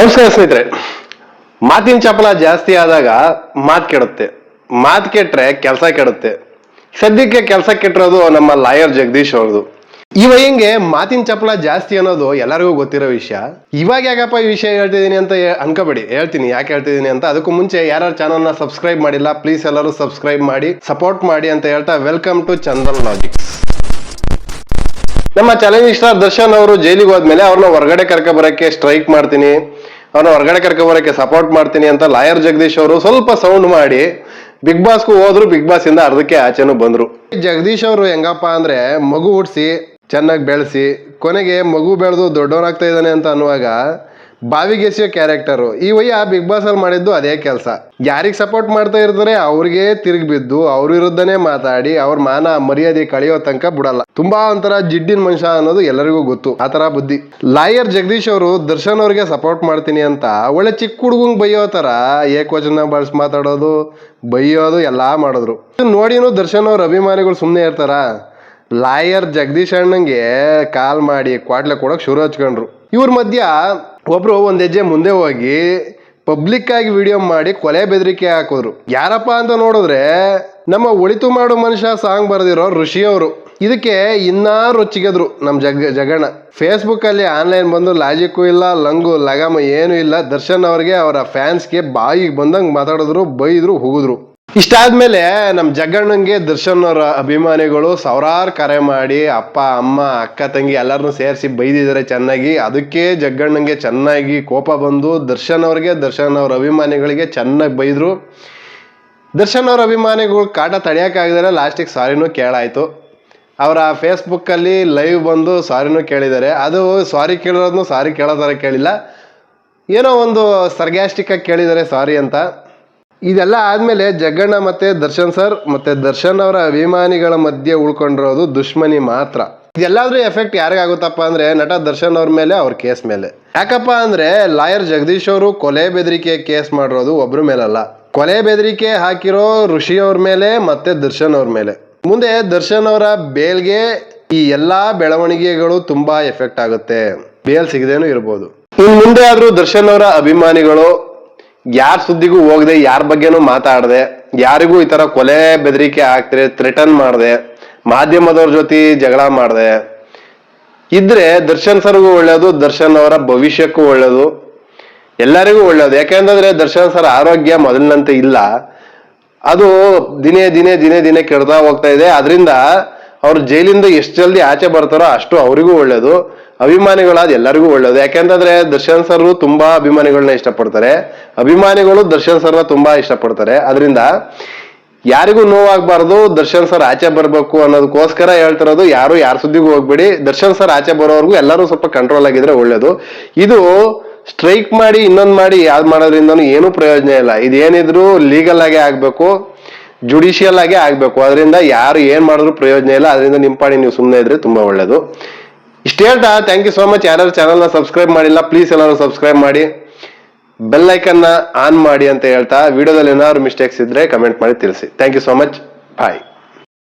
ನಮಸ್ಕಾರ ಸ್ನೇಹಿತರೆ. ಮಾತಿನ ಚಪಲ ಜಾಸ್ತಿ ಆದಾಗ ಮಾತು ಕೆಡುತ್ತೆ. ಮಾತು ಕೆಟ್ರೆ ಕೆಲಸ ಕೆಡುತ್ತೆ. ಸದ್ಯಕ್ಕೆ ಕೆಲಸ ಕೆಟ್ಟಿರೋದು ನಮ್ಮ ಲಾಯರ್ ಜಗದೀಶ್ ಅವ್ರದ್ದು. ಇವ ಹಿಂಗೆ ಮಾತಿನ ಚಪಲ ಜಾಸ್ತಿ ಅನ್ನೋದು ಎಲ್ಲರಿಗೂ ಗೊತ್ತಿರೋ ವಿಷಯ. ಇವಾಗ ಯಾಕಪ್ಪ ಈ ವಿಷಯ ಹೇಳ್ತಿದ್ದೀನಿ ಅಂತ ಅನ್ಕೋಬೇಡಿ. ಹೇಳ್ತೀನಿ ಯಾಕೆ ಹೇಳ್ತಿದ್ದೀನಿ ಅಂತ. ಅದಕ್ಕೂ ಮುಂಚೆ ಯಾರ್ಯಾರು ಚಾನಲ್ನ ಸಬ್ಸ್ಕ್ರೈಬ್ ಮಾಡಿಲ್ಲ ಪ್ಲೀಸ್ ಎಲ್ಲರೂ ಸಬ್ಸ್ಕ್ರೈಬ್ ಮಾಡಿ ಸಪೋರ್ಟ್ ಮಾಡಿ ಅಂತ ಹೇಳ್ತಾ ವೆಲ್ಕಮ್ ಟು ಚಂದನ್ ಲಾಜಿಕ್ಸ್ ನಮ್ಮ ಚಾಲೆಂಜ್ ಸ್ಟಾರ್ ದರ್ಶನ್ ಅವರು ಜೈಲಿಗೆ ಹೋದ್ಮೇಲೆ ಅವ್ರನ್ನ ಹೊರಗಡೆ ಕರ್ಕೊ ಬರಕ್ಕೆ ಸ್ಟ್ರೈಕ್ ಮಾಡ್ತೀನಿ. ಅವ್ರನ್ನ ಹೊರಗಡೆ ಕರ್ಕೊ ಬರೋಕ್ಕೆ ಸಪೋರ್ಟ್ ಮಾಡ್ತೀನಿ ಅಂತ ಲಾಯರ್ ಜಗದೀಶ್ ಅವರು ಸ್ವಲ್ಪ ಸೌಂಡ್ ಮಾಡಿ ಬಿಗ್ ಬಾಸ್ಗೂ ಹೋದ್ರು. ಬಿಗ್ ಬಾಸ್ ಇಂದ ಅರ್ಧಕ್ಕೆ ಆಚೆನೂ ಬಂದ್ರು. ಜಗದೀಶ್ ಅವರು ಹೆಂಗಪ್ಪ ಅಂದ್ರೆ ಮಗು ಹುಟ್ಟಿಸಿ ಚೆನ್ನಾಗಿ ಬೆಳೆಸಿ, ಕೊನೆಗೆ ಮಗು ಬೆಳೆದು ದೊಡ್ಡವನಾಗ್ತಾ ಇದ್ದಾನೆ ಅಂತ ಅನ್ನುವಾಗ ಬಾವಿಗೆಸೆಯೋ ಕ್ಯಾರೆಕ್ಟರು ಈ ವಯ್ಯ ಬಿಗ್ ಬಾಸ್ ಅಲ್ಲಿ ಮಾಡಿದ್ದು ಅದೇ ಕೆಲಸ. ಯಾರಿಗೆ ಸಪೋರ್ಟ್ ಮಾಡ್ತಾ ಇರ್ತಾರೆ ಅವ್ರಿಗೆ ತಿರುಗಿ ಬಿದ್ದು ಅವ್ರ ವಿರುದ್ಧನೇ ಮಾತಾಡಿ ಅವ್ರ ಮಾನ ಮರ್ಯಾದೆ ಕಳೆಯೋ ತನಕ ಬಿಡಲ್ಲ. ತುಂಬಾ ಒಂಥರ ಜಿಡ್ಡಿನ ಮನುಷ್ಯ ಅನ್ನೋದು ಎಲ್ಲರಿಗೂ ಗೊತ್ತು. ಆ ತರ ಬುದ್ಧಿ. ಲಾಯರ್ ಜಗದೀಶ್ ಅವರು ದರ್ಶನ್ ಅವ್ರಿಗೆ ಸಪೋರ್ಟ್ ಮಾಡ್ತೀನಿ ಅಂತ ಒಳ್ಳೆ ಚಿಕ್ಕ ಹುಡುಗಂಗ್ ಬೈಯೋ ತರ ಏಕವಚನ ಬಳಸಿ ಮಾತಾಡೋದು, ಬೈಯೋದು ಎಲ್ಲಾ ಮಾಡಿದ್ರು. ನೋಡಿನೂ ದರ್ಶನ್ ಅವ್ರ ಅಭಿಮಾನಿಗಳು ಸುಮ್ಮನೆ ಇರ್ತಾರ. ಲಾಯರ್ ಜಗದೀಶ್ ಅಣ್ಣಂಗೆ ಕಾಲ್ ಮಾಡಿ ಕ್ವಾಟ್ಲೆ ಕೊಡೋಕೆ ಶುರು ಹಚ್ಕೊಂಡ್ರು. ಇವ್ರ ಮಧ್ಯ ಒಬ್ರು ಒಂದು ಹೆಜ್ಜೆ ಮುಂದೆ ಹೋಗಿ ಪಬ್ಲಿಕ್ ಆಗಿ ವಿಡಿಯೋ ಮಾಡಿ ಕೊಲೆ ಬೆದರಿಕೆ ಹಾಕಿದ್ರು. ಯಾರಪ್ಪ ಅಂತ ನೋಡಿದ್ರೆ ನಮ್ಮ ಒಳಿತು ಮಾಡೋ ಮನುಷ್ಯ ಸಾಂಗ್ ಬರೆದಿರೋ ಋಷಿ ಅವರು. ಇದಕ್ಕೆ ಇನ್ನಾರು ರೊಚ್ಚಿಗೆದ್ರು ನಮ್ಮ ಜಗ ಜಗಣ ಫೇಸ್ಬುಕ್ ಅಲ್ಲಿ ಆನ್ಲೈನ್ ಬಂದು ಲಾಜಿಕ್ಕು ಇಲ್ಲ, ಲಂಗು, ಲಗಾಮ ಏನು ಇಲ್ಲ. ದರ್ಶನ್ ಅವ್ರಿಗೆ ಅವರ ಫ್ಯಾನ್ಸ್ಗೆ ಬಾಯಿಗೆ ಬಂದಂಗೆ ಮಾತಾಡಿದ್ರು, ಬೈದ್ರು, ಹುಗಿದ್ರು. ಇಷ್ಟಾದ್ಮೇಲೆ ನಮ್ ಜಗ್ಗಣ್ಣಂಗೆ ದರ್ಶನ್ ಅವರ ಅಭಿಮಾನಿಗಳು ಸಾವಿರಾರು ಕರೆ ಮಾಡಿ ಅಪ್ಪ, ಅಮ್ಮ, ಅಕ್ಕ, ತಂಗಿ ಎಲ್ಲರನ್ನೂ ಸೇರಿಸಿ ಬೈದಿದ್ದಾರೆ ಚೆನ್ನಾಗಿ. ಅದಕ್ಕೆ ಜಗ್ಗಣ್ಣಂಗೆ ಚೆನ್ನಾಗಿ ಕೋಪ ಬಂದು ದರ್ಶನ್ ಅವ್ರಿಗೆ, ದರ್ಶನ್ ಅವ್ರ ಅಭಿಮಾನಿಗಳಿಗೆ ಚೆನ್ನಾಗಿ ಬೈದ್ರು. ದರ್ಶನ್ ಅವ್ರ ಅಭಿಮಾನಿಗಳು ಕಾಟ ತಡೆಯೋಕ್ಕಾಗದರೆ ಲಾಸ್ಟಿಗೆ ಸಾರಿನೂ ಕೇಳಾಯಿತು. ಅವರ ಫೇಸ್ಬುಕ್ಕಲ್ಲಿ ಲೈವ್ ಬಂದು ಸಾರಿನೂ ಕೇಳಿದ್ದಾರೆ ಅದು ಸಾರಿ ಕೇಳೋದನ್ನು ಸಾರಿ ಕೇಳೋ ಥರ ಕೇಳಿಲ್ಲ. ಏನೋ ಒಂದು ಸರ್ಗ್ಯಾಸ್ಟಿಕ್ ಆಗಿ ಕೇಳಿದ್ದಾರೆ ಸಾರಿ ಅಂತ. ಇದೆಲ್ಲ ಆದಮೇಲೆ ಜಗ್ಗಣ್ಣ ಮತ್ತೆ ದರ್ಶನ್ ಸರ್ ಮತ್ತೆ ದರ್ಶನ್ ಅವರ ಅಭಿಮಾನಿಗಳ ಮಧ್ಯೆ ಉಳ್ಕೊಂಡಿರೋದು ದುಶ್ಮನಿ ಮಾತ್ರ. ಇದೆಲ್ಲಾದ್ರೂ ಎಫೆಕ್ಟ್ ಯಾರಿಗಾಗುತ್ತಪ್ಪ ಅಂದ್ರೆ ನಟ ದರ್ಶನ್ ಅವ್ರ ಮೇಲೆ, ಅವ್ರ ಕೇಸ್ ಮೇಲೆ. ಯಾಕಪ್ಪ ಅಂದ್ರೆ ಲಾಯರ್ ಜಗದೀಶ್ ಅವರು ಕೊಲೆ ಬೆದರಿಕೆ ಕೇಸ್ ಮಾಡಿರೋದು ಒಬ್ರ ಮೇಲಲ್ಲ. ಕೊಲೆ ಬೆದರಿಕೆ ಹಾಕಿರೋ ಋಷಿ ಅವ್ರ ಮೇಲೆ ಮತ್ತೆ ದರ್ಶನ್ ಅವ್ರ ಮೇಲೆ. ಮುಂದೆ ದರ್ಶನ್ ಅವರ ಬೇಲ್ಗೆ ಈ ಎಲ್ಲಾ ಬೆಳವಣಿಗೆಗಳು ತುಂಬಾ ಎಫೆಕ್ಟ್ ಆಗುತ್ತೆ. ಬೇಲ್ ಸಿಗದೇನು ಇರ್ಬೋದು. ಇನ್ ಮುಂದೆ ಆದ್ರೂ ದರ್ಶನ್ ಅವರ ಅಭಿಮಾನಿಗಳು ಯಾರ ಸುದ್ದಿಗೂ ಹೋಗದೆ, ಯಾರ ಬಗ್ಗೆನೂ ಮಾತಾಡದೆ, ಯಾರಿಗೂ ಈ ತರ ಕೊಲೆ ಬೆದರಿಕೆ ಹಾಕ್ತಾರೆ ಥ್ರೆಟನ್ ಮಾಡದೆ, ಮಾಧ್ಯಮದವ್ರ ಜೊತೆ ಜಗಳ ಮಾಡಿದೆ. ಇದ್ರೆ ದರ್ಶನ್ ಸರ್ಗೂ ಒಳ್ಳೇದು, ದರ್ಶನ್ ಅವರ ಭವಿಷ್ಯಕ್ಕೂ ಒಳ್ಳೇದು, ಎಲ್ಲರಿಗೂ ಒಳ್ಳೇದು. ಯಾಕೆಂತಂದ್ರೆ ದರ್ಶನ್ ಸರ್ ಆರೋಗ್ಯ ಮೊದಲಿನಂತೆ ಇಲ್ಲ. ಅದು ದಿನೇ ದಿನೇ ದಿನೇ ದಿನೇ ಕೆಡ್ತಾ ಹೋಗ್ತಾ ಇದೆ. ಅದರಿಂದ ಅವ್ರು ಜೈಲಿಂದ ಎಷ್ಟು ಜಲ್ದಿ ಆಚೆ ಬರ್ತಾರೋ ಅಷ್ಟು ಅವರಿಗೂ ಒಳ್ಳೇದು. ಅಭಿಮಾನಿಗಳಾದ ಎಲ್ಲರಿಗೂ ಒಳ್ಳೇದು. ಯಾಕೆಂತಂದ್ರೆ ದರ್ಶನ್ ಸರ್ ತುಂಬಾ ಅಭಿಮಾನಿಗಳನ್ನ ಇಷ್ಟಪಡ್ತಾರೆ. ಅಭಿಮಾನಿಗಳು ದರ್ಶನ್ ಸರ್ನ ತುಂಬಾ ಇಷ್ಟಪಡ್ತಾರೆ. ಅದರಿಂದ ಯಾರಿಗೂ ನೋವಾಗಬಾರ್ದು, ದರ್ಶನ್ ಸರ್ ಆಚೆ ಬರಬೇಕು ಅನ್ನೋದಕ್ಕೋಸ್ಕರ ಹೇಳ್ತಿರೋದು, ಯಾರು ಯಾರ ಸುದ್ದಿಗೂ ಹೋಗ್ಬೇಡಿ. ದರ್ಶನ್ ಸರ್ ಆಚೆ ಬರೋವರೆಗೂ ಎಲ್ಲರೂ ಸ್ವಲ್ಪ ಕಂಟ್ರೋಲ್ ಆಗಿದ್ರೆ ಒಳ್ಳೇದು. ಇದು ಸ್ಟ್ರೈಕ್ ಮಾಡಿ ಇನ್ನೊಂದ್ ಮಾಡಿ ಯಾವ್ದು ಮಾಡೋದ್ರಿಂದ ಏನೂ ಪ್ರಯೋಜನ ಇಲ್ಲ. ಇದೇನಿದ್ರು ಲೀಗಲ್ ಆಗೇ ಆಗ್ಬೇಕು. ಜುಡಿಷಿಯಲ್ ಆಗಿ ಆಗ್ಬೇಕು. ಅದರಿಂದ ಯಾರು ಏನ್ ಮಾಡಿದ್ರು ಪ್ರಯೋಜನ ಇಲ್ಲ. ಅದರಿಂದ ಪಾಡಿ ನೀವು ಸುಮ್ಮನೆ ಇದ್ರೆ ತುಂಬಾ ಒಳ್ಳೇದು. ಇಷ್ಟೇ ಹೇಳ್ತಾ ಥ್ಯಾಂಕ್ ಯು ಸೋ ಮಚ್ ಯಾರ್ಯಾರು ಚಾನಲ್ನ ಸಬ್ಸ್ಕ್ರೈಬ್ ಮಾಡಿಲ್ಲ ಪ್ಲೀಸ್ ಎಲ್ಲರೂ ಸಬ್ಸ್ಕ್ರೈಬ್ ಮಾಡಿ. ಬೆಲ್ ಐಕನ್ನ ಆನ್ ಮಾಡಿ ಅಂತ ಹೇಳ್ತಾ, ವಿಡಿಯೋದಲ್ಲಿ ಏನಾದ್ರು ಮಿಸ್ಟೇಕ್ಸ್ ಇದ್ರೆ ಕಮೆಂಟ್ ಮಾಡಿ ತಿಳಿಸಿ. Thank you so much bye